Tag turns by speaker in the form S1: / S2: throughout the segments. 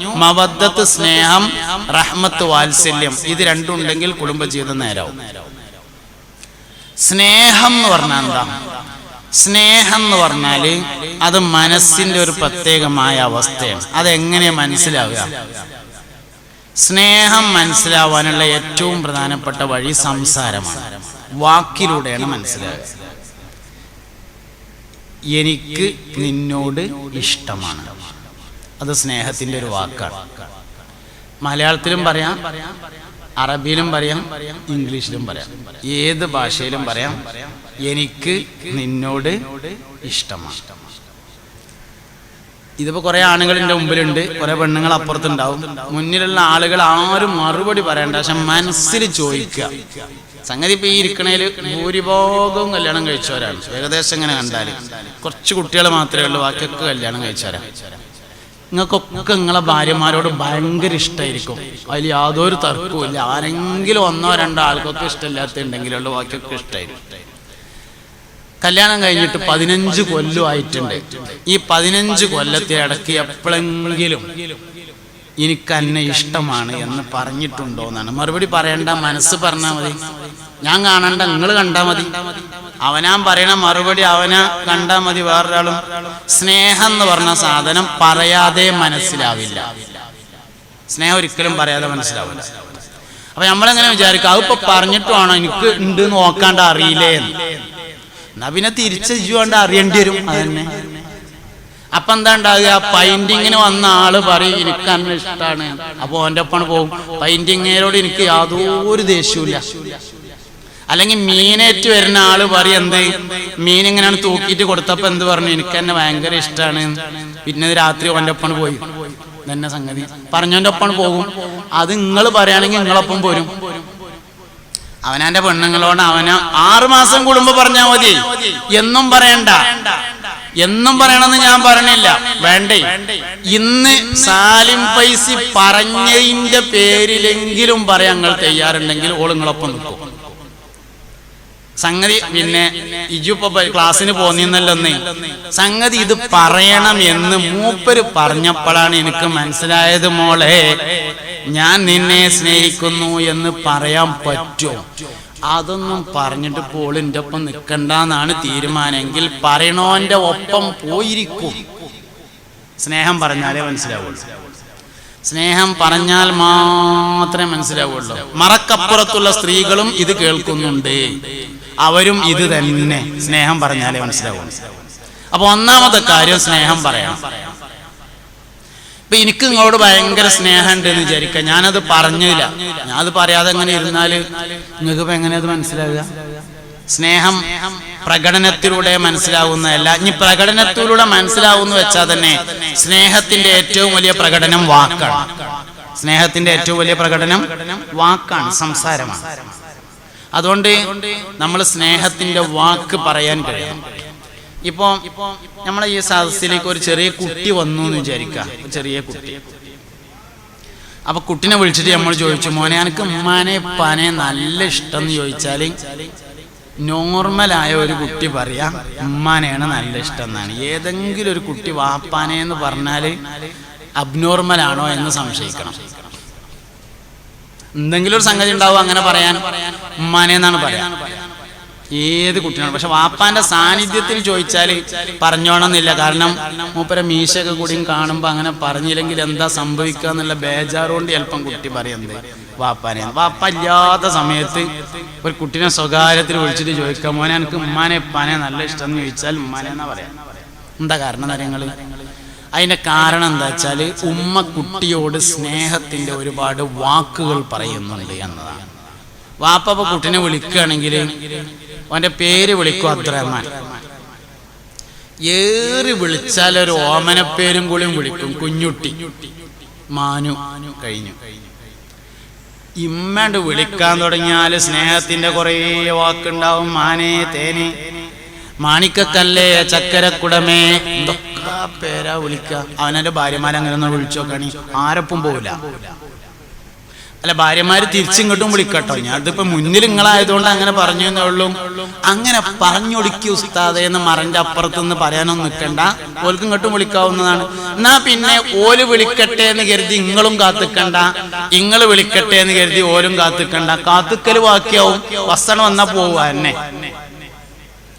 S1: മവദ്ദത്ത് സ്നേഹം റഹ്മത്ത് വാത്സല്യം. ഇത് രണ്ടും ഉണ്ടെങ്കിൽ കുടുംബജീവിതം നേരാവും. സ്നേഹം എന്ന് പറഞ്ഞാൽ എന്താ? സ്നേഹം എന്ന് പറഞ്ഞാൽ അത് മനസ്സിന്റെ ഒരു പ്രത്യേകമായ അവസ്ഥയാണ്. അതെങ്ങനെ മനസ്സിലാവുക? സ്നേഹം മനസ്സിലാവാനുള്ള ഏറ്റവും പ്രധാനപ്പെട്ട വഴി സംസാരമാണ്. വാക്കിലൂടെയാണ് മനസ്സിലാവുക. എനിക്ക് നിന്നോട് ഇഷ്ടമാണ്. അത് സ്നേഹത്തിന്റെ ഒരു വാക്കാണ്. മലയാളത്തിലും പറയാം അറബിയിലും പറയാം ഇംഗ്ലീഷിലും പറയാം. ഏത് ഭാഷയിലും പറയാം എനിക്ക് നിന്നോട് ഇഷ്ടമാണ്. ഇതിപ്പോ കുറെ ആണുങ്ങൾ എന്റെ മുമ്പിലുണ്ട് കുറെ പെണ്ണുങ്ങൾ അപ്പുറത്തുണ്ടാവും. മുന്നിലുള്ള ആളുകൾ ആരും മറുപടി പറയണ്ട പക്ഷെ മനസ്സിൽ ചോദിക്കുക. സംഗതി ഇപ്പൊ ഈ ഇരിക്കണേൽ ഭൂരിഭാഗവും കല്യാണം കഴിച്ചവരാണ്. ഏകദേശം ഇങ്ങനെ കണ്ടാൽ. കുറച്ച് കുട്ടികൾ മാത്രമേ ഉള്ളൂ ബാക്കിയൊക്കെ കല്യാണം കഴിച്ചവരാണ്. നിങ്ങൾക്കൊക്കെ നിങ്ങളെ ഭാര്യമാരോട് ഭയങ്കര ഇഷ്ടമായിരിക്കും അതിൽ യാതൊരു തർക്കവും ആരെങ്കിലും ഒന്നോ രണ്ടോ ആൾക്കൊക്കെ ഇഷ്ടമില്ലാത്തുണ്ടെങ്കിലുള്ള ബാക്കിയൊക്കെ ഇഷ്ടമായിരിക്കും കല്യാണം കഴിഞ്ഞിട്ട് പതിനഞ്ച് കൊല്ലമായിട്ടുണ്ട് ഈ പതിനഞ്ച് കൊല്ലത്തെ ഇടയ്ക്ക് എപ്പോഴെങ്കിലും എനിക്ക് എന്നെ ഇഷ്ടമാണ് എന്ന് പറഞ്ഞിട്ടുണ്ടോ എന്നാണ് മറുപടി പറയണ്ട മനസ്സ് പറഞ്ഞാൽ മതി. ഞാൻ കാണണ്ട നിങ്ങൾ കണ്ടാൽ മതി. അവനാൻ പറയണ മറുപടി അവനാ കണ്ടാൽ മതി വേറൊരാളും. സ്നേഹം എന്ന് പറഞ്ഞ സാധനം പറയാതെ മനസ്സിലാവില്ല. സ്നേഹം ഒരിക്കലും പറയാതെ മനസ്സിലാവില്ല. അപ്പൊ നമ്മളെങ്ങനെ വിചാരിക്കും അതിപ്പോ പറഞ്ഞിട്ടുവാണോ? എനിക്ക് ഉണ്ട് നോക്കാണ്ട് അറിയില്ലേ എന്ന് എന്നാ പിന്നെ തിരിച്ചു കൊണ്ട് അറിയേണ്ടി വരും. അതന്നെ. അപ്പൊ എന്താ ഉണ്ടാകുക പൈന്റിങ്ങിന് വന്ന ആൾ പറയും എനിക്ക് അന്ന ഇഷ്ടമാണ് അപ്പൊ ഓന്റെ ഒപ്പം പോകും. പെയിന്റിങ്ങിനോട് എനിക്ക് യാതൊരു ദേഷ്യമില്ല അല്ലെങ്കിൽ മീനേറ്റ് വരുന്ന ആൾ പറയും എന്ത്? മീൻ ഇങ്ങനെയാണ് തൂക്കിയിട്ട് കൊടുത്തപ്പോ എന്ത് പറഞ്ഞു? എനിക്ക് എന്നെ ഭയങ്കര ഇഷ്ടമാണ് പിന്നെ രാത്രി ഓന്റെ ഒപ്പം പോയി. എന്നെ സംഗതി. പറഞ്ഞോന്റെ ഒപ്പം പോകും. അത് നിങ്ങൾ പറയുകയാണെങ്കിൽ നിങ്ങളൊപ്പം പോരും. അവനാന്റെ പെണ്ണുങ്ങളോട് അവന ആറുമാസം കൂടുമ്പോ പറഞ്ഞാ മതി. എന്നും പറയണ്ട. എന്നും പറയണമെന്ന് ഞാൻ പറഞ്ഞില്ല. വേണ്ടേ? ഇന്ന് സാലിം പൈസി പറഞ്ഞതിന്റെ പേരിലെങ്കിലും പറയാൻ ഞങ്ങൾ തയ്യാറുണ്ടെങ്കിൽ ഓളുങ്ങളൊപ്പം നിൽക്കും. സംഗതി പിന്നെ ഇജു ഇപ്പൊ ക്ലാസ്സിന് പോന്നിന്നല്ലോന്നേ. സംഗതി ഇത് പറയണം എന്ന് മൂപ്പര് പറഞ്ഞപ്പോഴാണ് എനിക്ക് മനസ്സിലായത് മോളെ ഞാൻ നിന്നെ സ്നേഹിക്കുന്നു എന്ന് പറയാൻ പറ്റുമോ? അതൊന്നും പറഞ്ഞിട്ട് പോളിന്റെ ഒപ്പം നിൽക്കണ്ടെന്നാണ് തീരുമാനമെങ്കിൽ പറയണോന്റെ ഒപ്പം പോയിരിക്കും. സ്നേഹം പറഞ്ഞാലേ മനസ്സിലാവുള്ളൂ. സ്നേഹം പറഞ്ഞാൽ മാത്രമേ മനസ്സിലാവുള്ളൂ. മറക്കപ്പുറത്തുള്ള സ്ത്രീകളും ഇത് കേൾക്കുന്നുണ്ട്. അവരും ഇത് തന്നെ. സ്നേഹം പറഞ്ഞാലേ മനസ്സിലാവുള്ളൂ. അപ്പൊ ഒന്നാമത്തെ കാര്യം സ്നേഹം പറയണം. ഇപ്പൊ എനിക്ക് നിങ്ങളോട് ഭയങ്കര സ്നേഹമുണ്ട് എന്ന് വിചാരിക്കുക. ഞാനത് പറഞ്ഞില്ല. ഞാൻ അത് പറയാതെ എങ്ങനെ ഇരുന്നാൽ നിങ്ങൾക്ക് ഇപ്പൊ എങ്ങനെ അത് മനസ്സിലാവുക? സ്നേഹം പ്രകടനത്തിലൂടെ മനസ്സിലാവുന്നതല്ല ഇനി പ്രകടനത്തിലൂടെ മനസ്സിലാവുന്ന വെച്ചാൽ തന്നെ സ്നേഹത്തിന്റെ ഏറ്റവും വലിയ പ്രകടനം വാക്കാണ്. സ്നേഹത്തിന്റെ ഏറ്റവും വലിയ പ്രകടനം വാക്കാണ് സംസാരമാണ്. അതുകൊണ്ട് നമ്മൾ സ്നേഹത്തിന്റെ വാക്ക് പറയാൻ കഴിയണം. ഇപ്പൊ നമ്മളെ ഈ സദസ്സിലേക്ക് ഒരു ചെറിയ കുട്ടി വന്നു എന്ന് വിചാരിക്കുക ചെറിയ കുട്ടി. അപ്പൊ കുട്ടിനെ വിളിച്ചിട്ട് നമ്മൾ ചോദിച്ചു മോനെ എനിക്ക് ഉമ്മാനെ ഉപ്പാനെ നല്ല ഇഷ്ടം എന്ന് ചോദിച്ചാൽ നോർമലായ ഒരു കുട്ടി പറയാ ഉമ്മാനെയാണ് നല്ല ഇഷ്ടം എന്നാണ് ഏതെങ്കിലും ഒരു കുട്ടി വാപ്പാനെ എന്ന് പറഞ്ഞാൽ അബ്നോർമൽ ആണോ എന്ന് സംശയിക്കണം. എന്തെങ്കിലും ഒരു സംഗതി ഉണ്ടാവും അങ്ങനെ പറയാൻ. ഉമ്മാനെ എന്നാണ് പറയാൻ ഏത് കുട്ടിയാണ്? പക്ഷെ വാപ്പാന്റെ സാന്നിധ്യത്തിൽ ചോദിച്ചാൽ പറഞ്ഞോണമെന്നില്ല കാരണം മൂപ്പര മീശയൊക്കെ കൂടിയും കാണുമ്പോൾ അങ്ങനെ പറഞ്ഞില്ലെങ്കിൽ എന്താ സംഭവിക്കുക എന്നുള്ള ബേജാറുകൊണ്ട് ചിലപ്പം കുട്ടി പറയുന്നത് വാപ്പാനെ. വാപ്പ ഇല്ലാത്ത സമയത്ത് ഒരു കുട്ടീനെ സ്വകാര്യത്തിൽ വിളിച്ചിട്ട് ചോദിക്കാം മോനെ എനിക്ക് ഉമ്മാനെ ഉപ്പാനെ നല്ല ഇഷ്ടം എന്ന് ചോദിച്ചാൽ ഉമ്മാനെ എന്നാ പറയാം? എന്താ കാരണം കാര്യങ്ങൾ? അതിന്റെ കാരണം എന്താ വെച്ചാൽ ഉമ്മ കുട്ടിയോട് സ്നേഹത്തിന്റെ ഒരുപാട് വാക്കുകൾ പറയുന്നുണ്ട് എന്നതാണ്. വാപ്പ കുട്ടിനെ വിളിക്കുകയാണെങ്കിൽ അവന്റെ പേര് വിളിക്കും അബ്ദുറഹ്മാൻ. ഏറി വിളിച്ചാൽ ഒരു ഓമനപ്പേരും കൂടിയും വിളിക്കും. കുഞ്ഞുട്ടി. മാനു കഴിഞ്ഞു. ഇമ്മണ്ട് വിളിക്കാൻ തുടങ്ങിയാൽ സ്നേഹത്തിന്റെ കുറേ വാക്കുണ്ടാവും. മാനേ തേനെ. മാണിക്കക്കല്ലേ ചക്കരക്കുടമേ. എന്തൊക്കെ പേരാ വിളിക്കുക. അവനെ ഭാര്യമാരെ അങ്ങനെ ഒന്ന് വിളിച്ചു നോക്കണി. ആരൊപ്പം പോവില്ല. അല്ല ഭാര്യമാര് തിരിച്ചിങ്ങോട്ടും വിളിക്കട്ടോ. ഞാൻ ഇതിപ്പോ മുന്നിൽ നിങ്ങളായതുകൊണ്ട് അങ്ങനെ പറഞ്ഞു എന്നുള്ളൂ. അങ്ങനെ പറഞ്ഞൊടുക്കി ഉസ്താദെ എന്ന് മറന്റെ അപ്പുറത്ത് നിന്ന് പറയാനൊന്നും നിൽക്കണ്ട ഓൽക്ക് ഇങ്ങോട്ടും വിളിക്കാവുന്നതാണ്. എന്നാ പിന്നെ ഓൽ വിളിക്കട്ടെ എന്ന് കരുതി ഇങ്ങളും കാത്തുക്കണ്ട. ഇങ്ങൾ വിളിക്കട്ടെ എന്ന് കരുതി ഓലും കാത്തുക്കണ്ട. കാത്തുക്കൽ വാക്യാവും വസ്ത്രം വന്നാ പോവുക എന്നെ.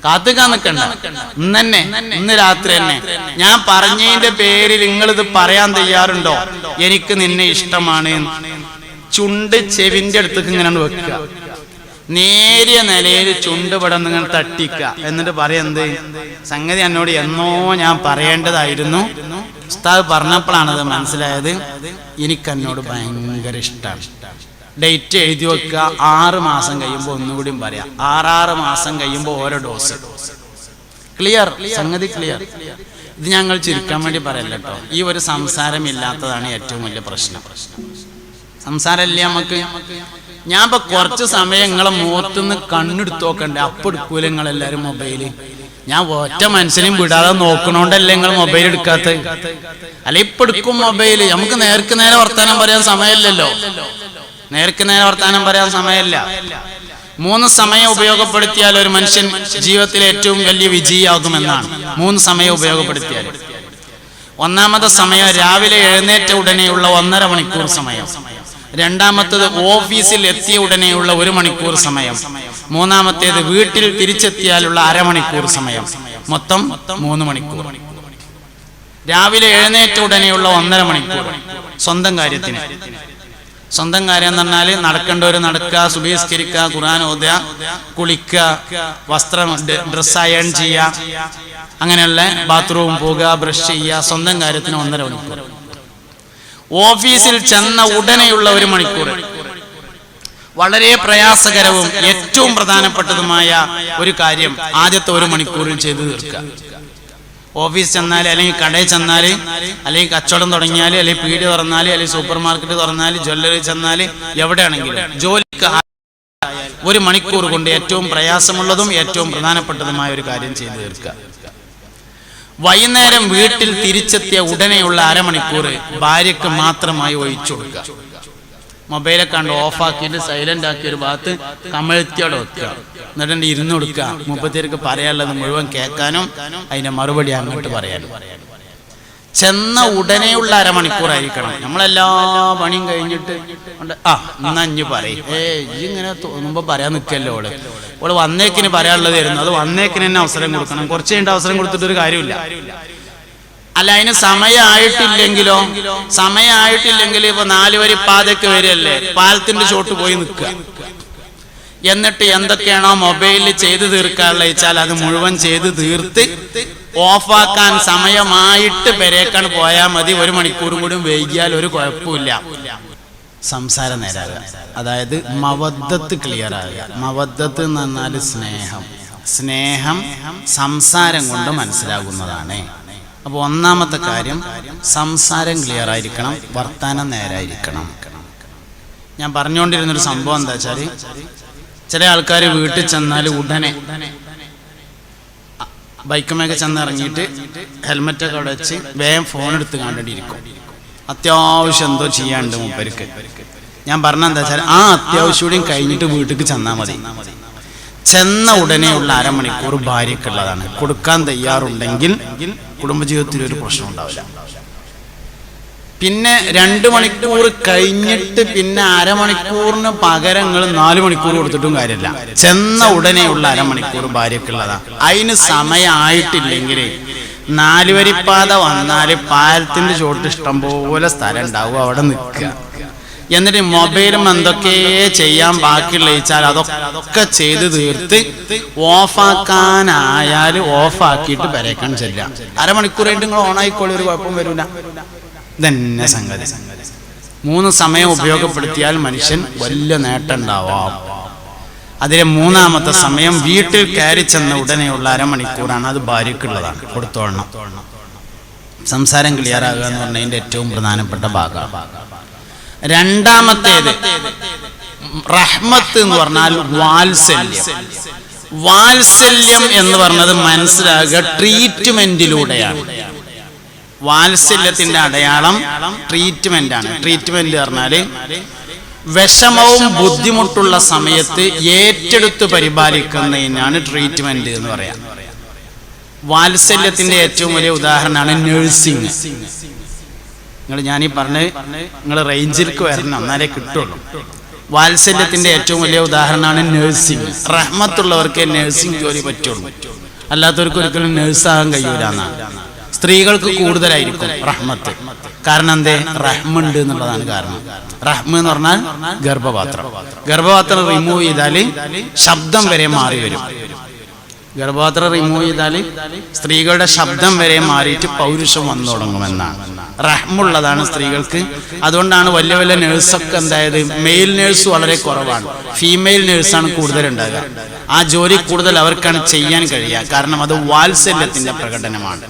S1: കാത്തുക്കാൻ നിൽക്കണ്ട ഇന്ന് ഇന്ന് രാത്രി തന്നെ ഞാൻ പറഞ്ഞതിന്റെ പേരിൽ നിങ്ങൾ ഇത് പറയാൻ തയ്യാറുണ്ടോ? എനിക്ക് നിന്നെ ഇഷ്ടമാണ്. ചുണ്ട് ചെവിന്റെ അടുത്തേക്ക് ഇങ്ങനെ വെക്കുക. നേരിയ നിലയിൽ ചുണ്ട് ഇവിടെ നിങ്ങൾ തട്ടിക്ക എന്നിട്ട് പറയുന്നത് സംഗതി എന്നോട് എന്നോ ഞാൻ പറയേണ്ടതായിരുന്നു. ഉസ്താദ് പറഞ്ഞപ്പോഴാണ് അത് മനസ്സിലായത്. എനിക്ക് എന്നോട് ഭയങ്കര ഇഷ്ടമാണ് ഡേറ്റ് എഴുതി വെക്കുക. ആറ് മാസം കഴിയുമ്പോൾ ഒന്നുകൂടിയും പറയാം. ആറാറ് മാസം കഴിയുമ്പോൾ ഓരോ ഡോസ്. ക്ലിയർ? സംഗതി ക്ലിയർ? ഇത് ഞങ്ങൾ ചുരുക്കാൻ വേണ്ടി പറയല്ലോ ഈ ഒരു സംസാരം ഇല്ലാത്തതാണ് ഏറ്റവും വലിയ പ്രശ്നം. സംസാരമില്ല നമുക്ക്? ഞാൻ ഇപ്പൊ കുറച്ച് സമയം നിങ്ങളെ മുഖത്തുനിന്ന് കണ്ണെടുത്ത് നോക്കണ്ടേ? അപ്പൊ എടുക്കൂല നിങ്ങളെല്ലാരും മൊബൈൽ ഞാൻ ഒറ്റ മനുഷ്യനെയും വിടാതെ നോക്കണോണ്ടല്ലേ നിങ്ങൾ മൊബൈൽ എടുക്കാത്ത അല്ല ഇപ്പൊ എടുക്കും മൊബൈൽ നമുക്ക് നേർക്ക് നേരെ വർത്താനം പറയാൻ സമയമില്ലല്ലോ. നേർക്ക് നേരെ വർത്താനം പറയാൻ സമയമില്ല. മൂന്ന് സമയം ഉപയോഗപ്പെടുത്തിയാൽ ഒരു മനുഷ്യൻ ജീവിതത്തിൽ ഏറ്റവും വലിയ വിജയിയാകുമെന്നാണ്. മൂന്ന് സമയം ഉപയോഗപ്പെടുത്തിയാൽ. ഒന്നാമത്തെ സമയം രാവിലെ എഴുന്നേറ്റ ഉടനെയുള്ള ഒന്നര മണിക്കൂർ സമയം. രണ്ടാമത്തത് ഓഫീസിൽ എത്തിയ ഉടനെയുള്ള ഒരു മണിക്കൂർ സമയം. മൂന്നാമത്തേത് വീട്ടിൽ തിരിച്ചെത്തിയാലുള്ള അരമണിക്കൂർ സമയം. മൊത്തം മൂന്ന് മണിക്കൂർ. രാവിലെ എഴുന്നേറ്റ ഉടനെയുള്ള ഒന്നര മണിക്കൂർ. സ്വന്തം കാര്യത്തിന്. സ്വന്തം കാര്യം എന്ന് പറഞ്ഞാൽ നടക്കേണ്ടവർ നടക്കുക സുബീസ്കരിക്കുക ഖുർആൻ ഓതുക കുളിക്കുക വസ്ത്രം ഡ്രസ് അയൺ ചെയ്യുക അങ്ങനെയുള്ള ബാത്റൂം പോകുക ബ്രഷ് ചെയ്യുക സ്വന്തം കാര്യത്തിന് ഒന്നര മണിക്കൂർ. ഓഫീസിൽ ചെന്ന ഉടനെയുള്ള ഒരു മണിക്കൂർ. വളരെ പ്രയാസകരവും ഏറ്റവും പ്രധാനപ്പെട്ടതുമായ ഒരു കാര്യം ആദ്യത്തെ ഒരു മണിക്കൂറിൽ ചെയ്തു തീർക്കുക. ഓഫീസ് ചെന്നാൽ അല്ലെങ്കിൽ കടയിൽ ചെന്നാൽ അല്ലെങ്കിൽ കച്ചവടം തുടങ്ങിയാൽ അല്ലെങ്കിൽ പീടി തുറന്നാൽ അല്ലെങ്കിൽ സൂപ്പർ മാർക്കറ്റ് തുറന്നാൽ ജ്വല്ലറി ചെന്നാൽ എവിടെയാണെങ്കിലും ജോലിക്ക് ഒരു മണിക്കൂർ കൊണ്ട് ഏറ്റവും പ്രയാസമുള്ളതും ഏറ്റവും പ്രധാനപ്പെട്ടതുമായ ഒരു കാര്യം ചെയ്തു തീർക്കുക. വൈകുന്നേരം വീട്ടിൽ തിരിച്ചെത്തിയ ഉടനെയുള്ള അരമണിക്കൂർ ഭാര്യക്ക് മാത്രമായി ഒഴിച്ചു കൊടുക്കുക. മൊബൈലെ കണ്ട് ഓഫാക്കിയിട്ട് സൈലന്റ് ആക്കി ഒരു ഭാഗത്ത് കമഴ്ത്തിയോടെ വെക്കുക. എന്നിട്ട് ഇരുന്ന് കൊടുക്കുക. മുപ്പത്തിരക്ക് പറയാനുള്ളത് മുഴുവൻ കേൾക്കാനും അതിന്റെ മറുപടി അങ്ങോട്ട് പറയാനും. ചെന്ന ഉടനെയുള്ള അരമണിക്കൂറായിരിക്കണം. നമ്മളെല്ലാ പണിയും കഴിഞ്ഞിട്ട് ആ എന്നാ ഇഞ്ഞ് പറയും. ഏ ഇങ്ങനെ തോന്നുമ്പോ പറയാൻ നിൽക്കല്ലോ ഓൾ? ഓൾ വന്നേക്കിന് പറയാനുള്ളത് വരുന്നു അത് വന്നേക്കിന് തന്നെ അവസരം കൊടുക്കണം. കുറച്ച് കഴിഞ്ഞിട്ട് അവസരം കൊടുത്തിട്ട് ഒരു കാര്യമില്ല. അല്ല അതിന് സമയമായിട്ടില്ലെങ്കിലോ? സമയമായിട്ടില്ലെങ്കിൽ ഇപ്പൊ നാല് വരി പാതയ്ക്ക് വരികയല്ലേ? പാലത്തിന്റെ ചോട്ട് പോയി നിൽക്കുക. എന്നിട്ട് എന്തൊക്കെയാണോ മൊബൈലിൽ ചെയ്തു തീർക്കാനുള്ള വെച്ചാൽ അത് മുഴുവൻ ചെയ്ത് തീർത്ത് ഓഫാക്കാൻ സമയമായിട്ട് പെരേക്കാണ് പോയാൽ മതി. ഒരു മണിക്കൂറും കൂടി വൈകിയാൽ ഒരു കുഴപ്പമില്ല സംസാരം നേരാകുക. അതായത് മവദ്ദത്ത് ക്ലിയർ ആകുക. മവദ്ദത്ത് എന്ന് പറഞ്ഞാൽ സ്നേഹം. സ്നേഹം സംസാരം കൊണ്ട് മനസ്സിലാകുന്നതാണ്. അപ്പോൾ ഒന്നാമത്തെ കാര്യം സംസാരം ക്ലിയർ ആയിരിക്കണം വർത്താനം നേരായിരിക്കണം. ഞാൻ പറഞ്ഞുകൊണ്ടിരുന്നൊരു സംഭവം എന്താ വെച്ചാൽ ചില ആൾക്കാർ വീട്ടിൽ ചെന്നാൽ ഉടനെ ബൈക്കുമൊക്കെ ചെന്ന് ഇറങ്ങിയിട്ട് ഹെൽമെറ്റൊക്കെ അവിടെ വെച്ച് വേഗം ഫോൺ എടുത്ത് കണ്ടിരിക്കും അത്യാവശ്യം എന്തോ ചെയ്യാണ്ട് മൂപ്പർക്ക്. ഞാൻ പറഞ്ഞ എന്താ വെച്ചാൽ ആ അത്യാവശ്യം കഴിഞ്ഞിട്ട് വീട്ടിൽ ചെന്നാൽ മതി. ചെന്ന ഉടനെയുള്ള അരമണിക്കൂർ ഭാര്യക്കുള്ളതാണ് കൊടുക്കാൻ തയ്യാറുണ്ടെങ്കിൽ കുടുംബജീവിതത്തിൽ ഒരു പ്രശ്നം ഉണ്ടാവില്ല. പിന്നെ രണ്ട് മണിക്കൂർ കഴിഞ്ഞിട്ട് പിന്നെ അരമണിക്കൂറിന് പകരം നിങ്ങൾ നാല് മണിക്കൂർ കൊടുത്തിട്ടും കാര്യമില്ല. ചെന്ന ഉടനെയുള്ള അരമണിക്കൂർ ഭാര്യക്കുള്ളതാ അതിന് സമയമായിട്ടില്ലെങ്കിൽ നാലുവരിപ്പാത വന്നാൽ പാലത്തിന്റെ ചോട്ട് ഇഷ്ടം പോലെ സ്ഥലം ഉണ്ടാവും അവിടെ നിൽക്കുക. എന്നിട്ട് മൊബൈലും എന്തൊക്കെ ചെയ്യാൻ ബാക്കിയുള്ള വെച്ചാൽ അതൊക്കെ ചെയ്ത് തീർത്ത് ഓഫാക്കാനായാൽ ഓഫാക്കിയിട്ട് പരേക്കാൻ ചെല്ലാം അരമണിക്കൂറായിട്ട് നിങ്ങൾ ഓണായിക്കോളി ഒരു കുഴപ്പം വരൂല. ഇതന്നെ സംഗതി. മൂന്ന് സമയം ഉപയോഗപ്പെടുത്തിയാൽ മനുഷ്യൻ വലിയ നേട്ടം ഉണ്ടാവാം അതിലെ മൂന്നാമത്തെ സമയം വീട്ടിൽ കയറി ചെന്ന ഉടനെയുള്ള അരമണിക്കൂറാണ്. അത് ഭാര്യക്കുള്ളതാണ് കൊടുത്തോളണം. സംസാരം ക്ലിയർ ആകുക എന്ന് പറഞ്ഞതിന്റെ ഏറ്റവും പ്രധാനപ്പെട്ട ഭാഗമാണ് രണ്ടാമത്തേത് റഹ്മത്ത് എന്ന് പറഞ്ഞാൽ വാത്സല്യം. വാത്സല്യം എന്ന് പറഞ്ഞത് മനസ്സിലാകുക ട്രീറ്റ്മെന്റിലൂടെയാണ് വാത്സല്യത്തിന്റെ അടയാളം ട്രീറ്റ്മെന്റ് ആണ്. ട്രീറ്റ്മെന്റ് പറഞ്ഞാൽ വിഷമവും ബുദ്ധിമുട്ടുള്ള സമയത്ത് ഏറ്റെടുത്ത് പരിപാലിക്കുന്നതിനാണ് ട്രീറ്റ്മെന്റ് എന്ന് പറയാം. വാത്സല്യത്തിന്റെ ഏറ്റവും വലിയ ഉദാഹരണമാണ് നഴ്സിംഗ് നിങ്ങൾ ഞാൻ ഈ പറഞ്ഞ് നിങ്ങൾ റേഞ്ചിലേക്ക് വരണം എന്നാലേ കിട്ടുള്ളൂ. വാത്സല്യത്തിന്റെ ഏറ്റവും വലിയ ഉദാഹരണമാണ് നഴ്സിംഗ് റഹ്മത്തുള്ളവർക്ക് നഴ്സിംഗ് ജോലി പറ്റുള്ളൂ. അല്ലാത്തവർക്ക് ഒരിക്കലും നഴ്സാകാൻ കഴിയൂല എന്നാണ്. സ്ത്രീകൾക്ക് കൂടുതലായിരിക്കും റഹ്മത്ത്. കാരണം എന്തേ? റഹ്മുണ്ട് എന്നുള്ളതാണ് കാരണം. റഹ്മ എന്ന് പറഞ്ഞാൽ ഗർഭപാത്രം. ഗർഭപാത്രം. റിമൂവ് ചെയ്താൽ ശബ്ദം വരെ മാറി വരും ഗർഭപാത്രം റിമൂവ് ചെയ്താൽ സ്ത്രീകളുടെ ശബ്ദം വരെ മാറിയിട്ട് പൗരുഷം വന്നു തുടങ്ങുമെന്നാണ്. റഹ്മുള്ളതാണ് സ്ത്രീകൾക്ക്. അതുകൊണ്ടാണ് വലിയ വലിയ നേഴ്സൊക്കെ എന്തായത്? മെയിൽ നേഴ്സ് വളരെ കുറവാണ്. ഫീമെയിൽ നേഴ്സാണ് കൂടുതൽ ഉണ്ടാകുക ആ ജോലി കൂടുതൽ അവർക്കാണ് ചെയ്യാൻ കഴിയുക. കാരണം അത് വാത്സല്യത്തിന്റെ പ്രകടനമാണ്.